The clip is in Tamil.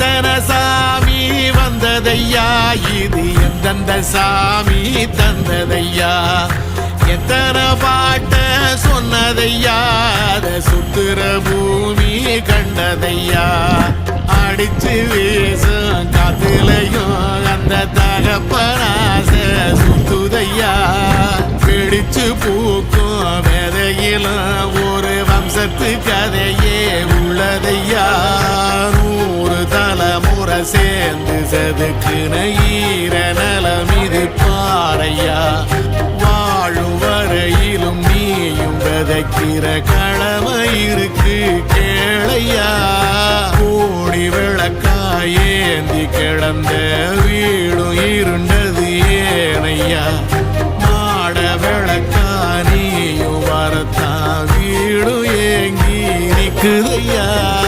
எத்தனை சாமி வந்ததையா? இது எந்தெந்த சாமி தந்ததையா? எத்தனை பாட்ட சொன்னதையா? சுத்துற பூமி கண்டதையா? அடிச்சு வீசும் காத்துலையும் அந்த தகப்பராச சுத்துதையா? பிடிச்சு பூக்கும் விதையிலும் ஒரு வம்சத்து கதையே உள்ளதையா? சேர்ந்து செதுக்குன ஈர நலம் இது பாறையா. வாழும் வரையிலும் நீயும் விதைக்கிற கடமை இருக்கு கேளையா. கூடி விளக்காயேந்தி கிடந்த வீடும் இருண்டது ஏனையா. மாட விளக்கானியும் வரத்தான் வீடும் ஏங்கி நிற்குதையா.